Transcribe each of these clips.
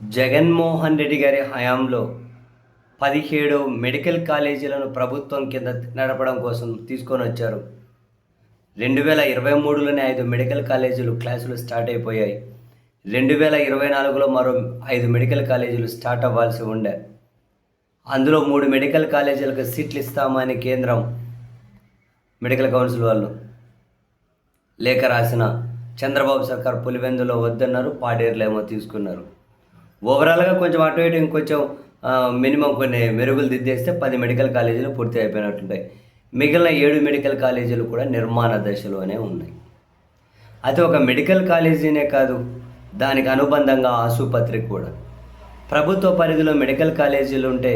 జగన్మోహన్ రెడ్డి గారి హయాంలో పదిహేడు మెడికల్ కాలేజీలను ప్రభుత్వం కింద నడపడం కోసం తీసుకొని వచ్చారు. రెండు వేల ఇరవై మూడులోనే ఐదు మెడికల్ కాలేజీలు క్లాసులు స్టార్ట్ అయిపోయాయి. రెండు వేల ఇరవై నాలుగులో మరో ఐదు మెడికల్ కాలేజీలు స్టార్ట్ అవ్వాల్సి ఉండే. అందులో మూడు మెడికల్ కాలేజీలకు సీట్లు ఇస్తామని కేంద్రం మెడికల్ కౌన్సిల్ వాళ్ళు లేఖ రాసిన చంద్రబాబు సర్కార్ పులివెందులో వద్దన్నారు పాడేరులో ఏమో తీసుకున్నారు. ఓవరాల్గా కొంచెం అటు ఇటు ఇంకొంచెం మినిమం కొన్ని మెరుగులు దిద్దేస్తే పది మెడికల్ కాలేజీలు పూర్తి అయిపోయినట్టుంటాయి. మిగిలిన ఏడు మెడికల్ కాలేజీలు కూడా నిర్మాణ దశలోనే ఉన్నాయి. అది ఒక మెడికల్ కాలేజీనే కాదు దానికి అనుబంధంగా ఆసుపత్రి కూడా. ప్రభుత్వ పరిధిలో మెడికల్ కాలేజీలు ఉంటే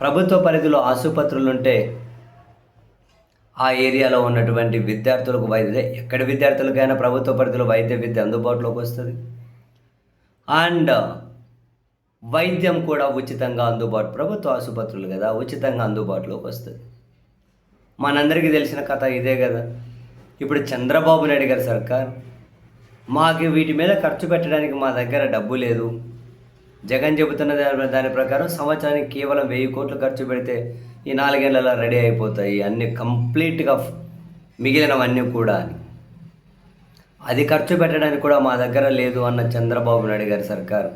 ప్రభుత్వ పరిధిలో ఆసుపత్రులు ఉంటే ఆ ఏరియాలో ఉన్నటువంటి విద్యార్థులకు వైద్య ఎక్కడి విద్యార్థులకైనా ప్రభుత్వ పరిధిలో వైద్య విద్య అందుబాటులోకి వస్తుంది. అండ్ వైద్యం కూడా ఉచితంగా అందుబాటు ప్రభుత్వ ఆసుపత్రులు కదా ఉచితంగా అందుబాటులోకి వస్తుంది. మనందరికీ తెలిసిన కథ ఇదే కదా. ఇప్పుడు చంద్రబాబు నాయుడు గారి సర్కార్ మాకు వీటి మీద ఖర్చు పెట్టడానికి మా దగ్గర డబ్బు లేదు. జగన్ చెబుతున్న దాని దాని ప్రకారం సంవత్సరానికి కేవలం వెయ్యి కోట్లు ఖర్చు పెడితే ఈ నాలుగేళ్ళలో రెడీ అయిపోతాయి. అన్నీ కంప్లీట్గా మిగిలినవన్నీ కూడా అని. అది ఖర్చు పెట్టడానికి కూడా మా దగ్గర లేదు అన్న చంద్రబాబు నాయుడు గారి సర్కార్.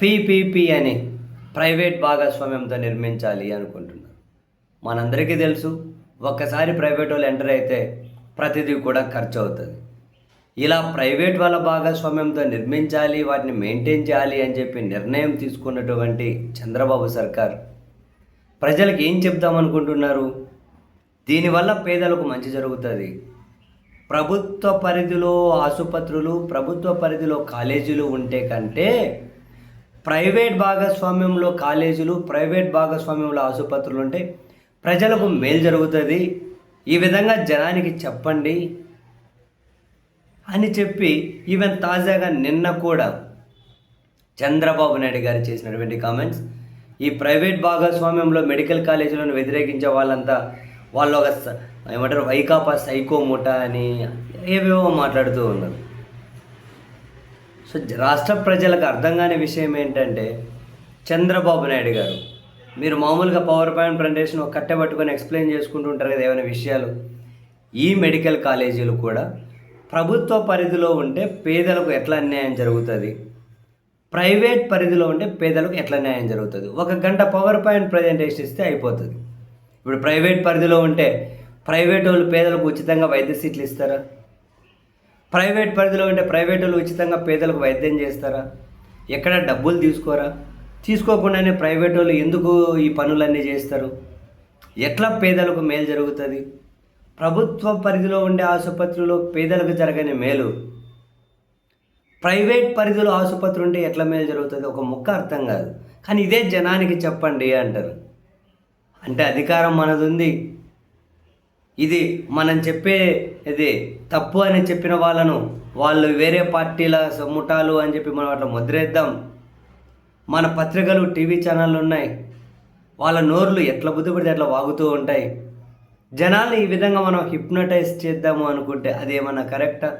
పీపీపీ అని ప్రైవేట్ భాగస్వామ్యంతో నిర్మించాలి అనుకుంటున్నారు. మనందరికీ తెలుసు ఒక్కసారి ప్రైవేట్ వాళ్ళు ఎంటర్ అయితే ప్రతిదీ కూడా ఖర్చు అవుతుంది ఇలా ప్రైవేట్ వాళ్ళ భాగస్వామ్యంతో నిర్మించాలి వాటిని మెయింటైన్ చేయాలి అని చెప్పి నిర్ణయం తీసుకున్నటువంటి చంద్రబాబు సర్కార్ ప్రజలకు ఏం చెప్దామనుకుంటున్నారు దీనివల్ల పేదలకు మంచి జరుగుతుంది. ప్రభుత్వ పరిధిలో ఆసుపత్రులు ప్రభుత్వ పరిధిలో కాలేజీలు ఉంటే కంటే ప్రైవేట్ భాగస్వామ్యంలో కాలేజీలు ప్రైవేట్ భాగస్వామ్యంలో ఆసుపత్రులు ఉంటే ప్రజలకు మేలు జరుగుతుంది. ఈ విధంగా జనానికి చెప్పండి అని చెప్పి ఈవెన్ తాజాగా నిన్న కూడా చంద్రబాబు నాయుడు గారు చేసినటువంటి కామెంట్స్ ఈ ప్రైవేట్ భాగస్వామ్యంలో మెడికల్ కాలేజీలను వ్యతిరేకించే వాళ్ళంతా వాళ్ళు ఒక స- ఏమంటారు వైకాపా సైకో ముఠా అని ఏవేవో మాట్లాడుతూ ఉన్నారు. సో రాష్ట్ర ప్రజలకు అర్థం కాని విషయం ఏంటంటే చంద్రబాబు నాయుడు గారు. మీరు మామూలుగా పవర్ పాయింట్ ప్రజెంటేషన్ ఒక కట్టె పట్టుకొని ఎక్స్ప్లెయిన్ చేసుకుంటూ ఉంటారు కదా ఏమైనా విషయాలు. ఈ మెడికల్ కాలేజీలు కూడా ప్రభుత్వ పరిధిలో ఉంటే పేదలకు ఎట్లా అన్యాయం జరుగుతుంది? ప్రైవేట్ పరిధిలో ఉంటే పేదలకు ఎట్లా న్యాయం జరుగుతుంది? ఒక గంట పవర్ పాయింట్ ప్రజెంటేషన్ ఇస్తే అయిపోతుంది. ఇప్పుడు ప్రైవేట్ పరిధిలో ఉంటే ప్రైవేట్ వాళ్ళు పేదలకు ఉచితంగా వైద్య సీట్లు ఇస్తారా? ప్రైవేట్ పరిధిలో ఉంటే ప్రైవేట్ వాళ్ళు ఉచితంగా పేదలకు వైద్యం చేస్తారా? ఎక్కడ డబ్బులు తీసుకోరా? తీసుకోకుండానే ప్రైవేట్ వాళ్ళు ఎందుకు ఈ పనులన్నీ చేస్తారు? ఎట్లా పేదలకు మేలు జరుగుతుంది? ప్రభుత్వ పరిధిలో ఉండే ఆసుపత్రిలో పేదలకు జరగని మేలు. ప్రైవేట్ పరిధిలో ఆసుపత్రి ఉంటే ఎట్లా మేలు జరుగుతుంది? ఒక ముక్క అర్థం కాదు. కానీ ఇదే జనానికి చెప్పండి అంటారు. అంటే అధికారం మనది ఉంది ఇది మనం చెప్పే ఇది తప్పు అని చెప్పిన వాళ్ళను వాళ్ళు వేరే పార్టీల ముఠాలు అని చెప్పి మనం అట్లా ముద్రేద్దాం. మన పత్రికలు టీవీ ఛానళ్ళు ఉన్నాయి. వాళ్ళ నోర్లు ఎట్లా బుద్ధి పడితే అట్లా వాగుతూ ఉంటాయి. జనాల్ని ఈ విధంగా మనం హిప్నటైజ్ చేద్దాము అనుకుంటే అది ఏమన్నా కరెక్టా?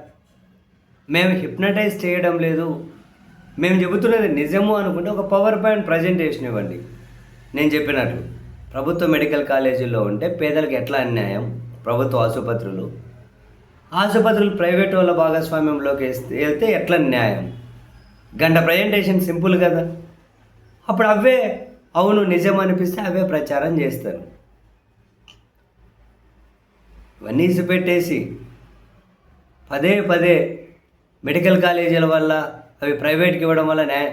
మేము హిప్నటైజ్ చేయడం లేదు. మేము చెబుతున్నది నిజము అనుకుంటే ఒక పవర్ పాయింట్ ప్రజెంటేషన్ ఇవ్వండి. నేను చెప్పినట్లు ప్రభుత్వ మెడికల్ కాలేజీల్లో ఉంటే పేదలకు ఎట్లా అన్యాయం? ప్రభుత్వ ఆసుపత్రులు. ఆసుపత్రులు ప్రైవేట్ వాళ్ళ భాగస్వామ్యంలోకి వేస్తే వెళ్తే ఎట్లా న్యాయం? గంట ప్రజెంటేషన్ సింపుల్ కదా. అప్పుడు అవే అవును నిజం అనిపిస్తే అవే ప్రచారం చేస్తారు. ఇవన్నీ పెట్టేసి పదే పదే మెడికల్ కాలేజీల వల్ల అవి ప్రైవేట్కి ఇవ్వడం వల్ల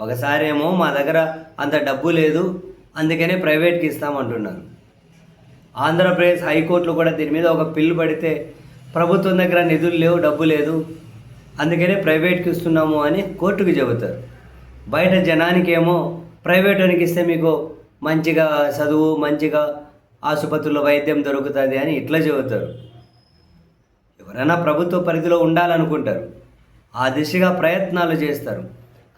ఒకసారేమో మా దగ్గర అంత డబ్బు లేదు అందుకనే ప్రైవేట్కి ఇస్తామంటున్నారు. ఆంధ్రప్రదేశ్ హైకోర్టులో కూడా దీని మీద ఒక పిల్లు పడితే ప్రభుత్వం దగ్గర నిధులు లేవు డబ్బు లేదు. అందుకనే ప్రైవేట్కి ఇస్తున్నాము అని కోర్టుకు చెబుతారు. బయట జనానికేమో ప్రైవేట్ వానికి ఇస్తే మీకు మంచిగా చదువు మంచిగా ఆసుపత్రుల్లో వైద్యం దొరుకుతుంది అని ఇట్లా చెబుతారు. ఎవరైనా ప్రభుత్వ పరిధిలో ఉండాలనుకుంటారు. ఆ దిశగా ప్రయత్నాలు చేస్తారు.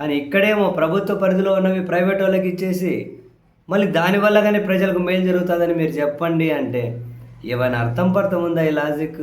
కానీ ఇక్కడేమో ప్రభుత్వ పరిధిలో ఉన్నవి ప్రైవేట్ వాళ్ళకి ఇచ్చేసి మళ్ళీ దానివల్ల కానీ ప్రజలకు మేలు జరుగుతుందని మీరు చెప్పండి అంటే ఏమైనా అర్థం పర్థం ఉందా ఈ లాజిక్